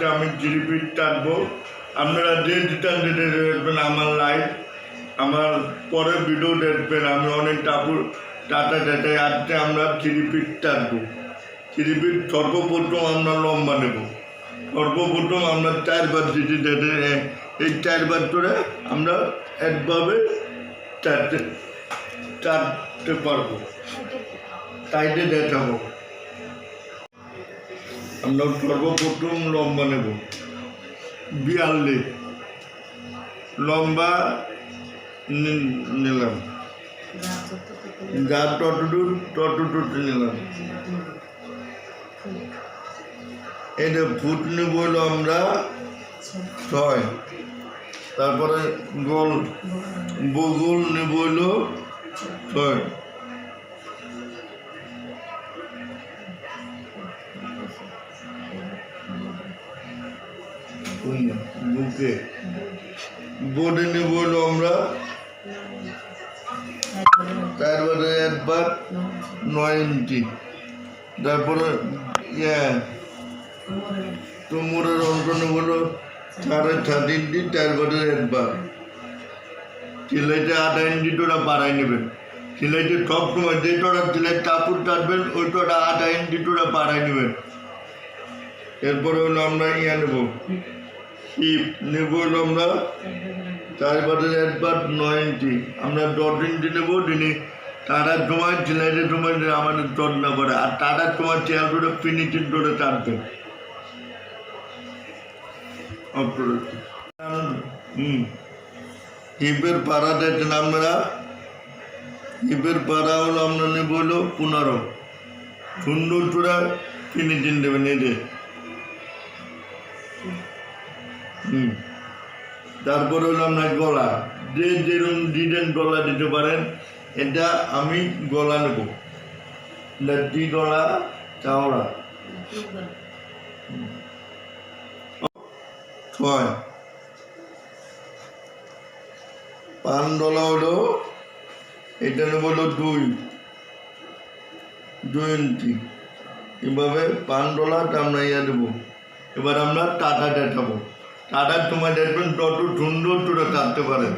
আজকে আমি জিরিপিট টানবো। আপনারা যে দিতেন দিতে দেখবেন আমার লাইভ আমার পরে ভিডিও দেখবেন আমি অনেক টাপুর টাটা টাটাই আজকে আমরা জিরিপিট টানবো। জিরিপিট সর্বপ্রথম আমরা লম্বা নেব। সর্বপ্রথম আমরা চারবার দিতে দিতে এই চারবার করে আমরা একভাবে চারটে চারতে পারব। সাইডে দেখাবো। আমরা সর্বপ্রথম লম্বা নেব। বিয়াল্লিশ। লম্বা নিলাম। যা ততদূর, ততটুকু নিলাম। এটা ফুট নেব আমরা ছয়। তারপরে গোল, বগুল নেব হলো ছয়। বুকে? বোর্ডে নেব আমরা। তারপরে একবার নয় ইঞ্চি তারপরে ইয়ে তোমরের অঙ্ক নেব হলো সাড়ে সাত ইঞ্চি, তারপরে একবার। সিলাইতে আধা ইঞ্চি তোরা বাড়াই নেবেন সিলাইতে সব সময় যে তোরা সিলাই কাপড় কাটবেন ওই তোরা আধা ইঞ্চি তোরা বাড়াই নেবেন এরপরে হলো আমরা ইয়ে নেব। শিপ নেব আমরা? তারপরে একবার নয় ইঞ্চি আমরা দশ ইঞ্চি নেব দিনে। সময় সিলাইটের সময় যে আমাদের যত্ন করে আর টাটার সময় চেয়ার করে ফিনিশিং করে টানবে। হুম। হিপের পাড়া দেখছেন আমরা হিপের পাড়া হলো আমরা নেব হলো পনেরো। সুন্দর চূড়া ফিনিশিং দেবেন এই তারপরে হলো আপনার গলা। যে যেরকম ডিজাইন গলা দিতে পারেন, এটা আমি গলা নেব। লাড্ডি গলা চাওড়া ছয়। পান ডলা হলো, এটা নেব হলো দুই। দুই ইঞ্চি। এভাবে পান ডলাটা আমরা ইয়ে দেবো। এবার আমরা টাটা দেখাবো। টাটার তোমার দেখবেন তত সুন্দর করে কাটতে পারেন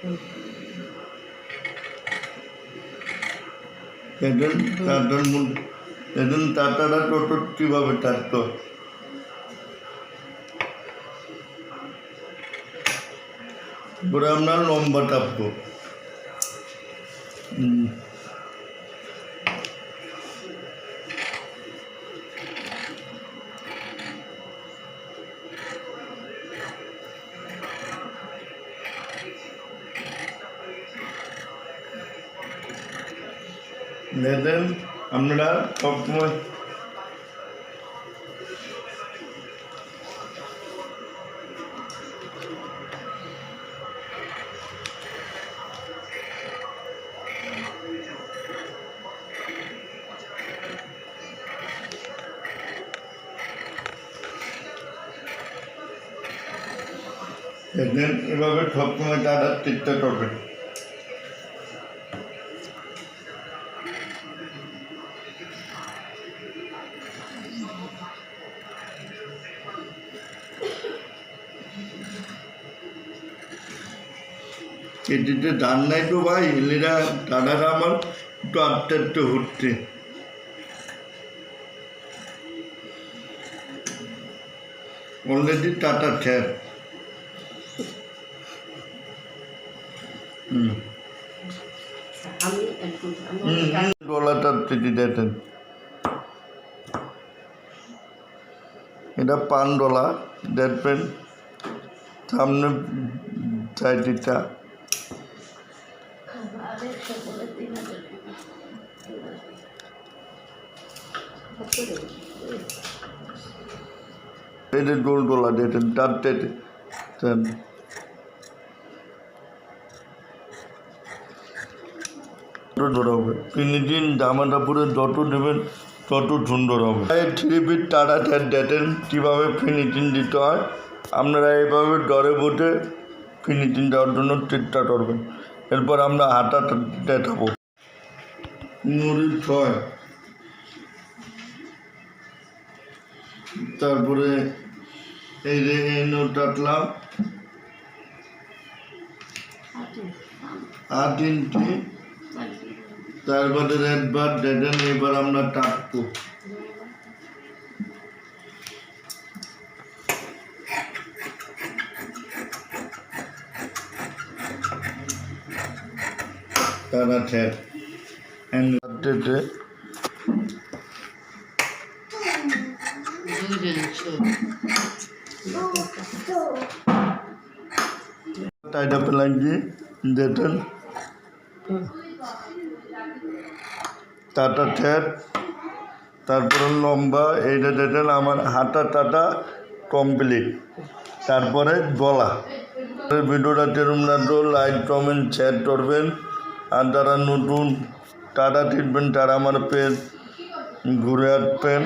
দেখেন টাটার মধ্যে এজন টাটাটা টোটো কীভাবে এবারে আমরা লম্বা টাপবো হুম। দেখেন আমরা সবসময় এভাবে সবসময় টাটার চেষ্টা করবেন এটিতে ধান নাই তো ভাই এলেরা দাদারা আমার একটু আস্তে আস্তে হচ্ছে অলরেডি টাটা চিঠি দেখেন এটা পান ডলা দেখবেন সামনে সাইডটা আরেকটা করে তিন হাজার এটা গোল ডলা দেখেন চারটে দেন ধরা হবে। ফিনিশিং জামাটা পরে যত দেবেন তত সুন্দর হবে। থ্রি টাটা ট্যাট দেখেন কীভাবে ফিনিশিং দিতে হয়? আপনারা এইভাবে ডরে বসে ফিনিশিং দেওয়ার জন্য চেষ্টা করবেন। এরপর আমরা হাতা দেখাবো। মুড়ি ছয়। তারপরে এই যে এই নোট কাটলাম আট ইঞ্চি। তারপরে রেড বার দেখেন এবার আমরা কাটবো তারা ঠেক হ্যান্ডেতে টাইটা পেলাইছি দেখেন টাটা ঠেট তারপরে লম্বা এইটা দেখেন আমার হাতা টাটা কমপ্লিট তারপরে গলা ভিডিওটা যেরকম লাগল লাইক কমেন্ট শেয়ার করবেন আর যারা নতুন টাটা ট্রিটমেন্ট তারা আমার পেজ ঘুরে আসবেন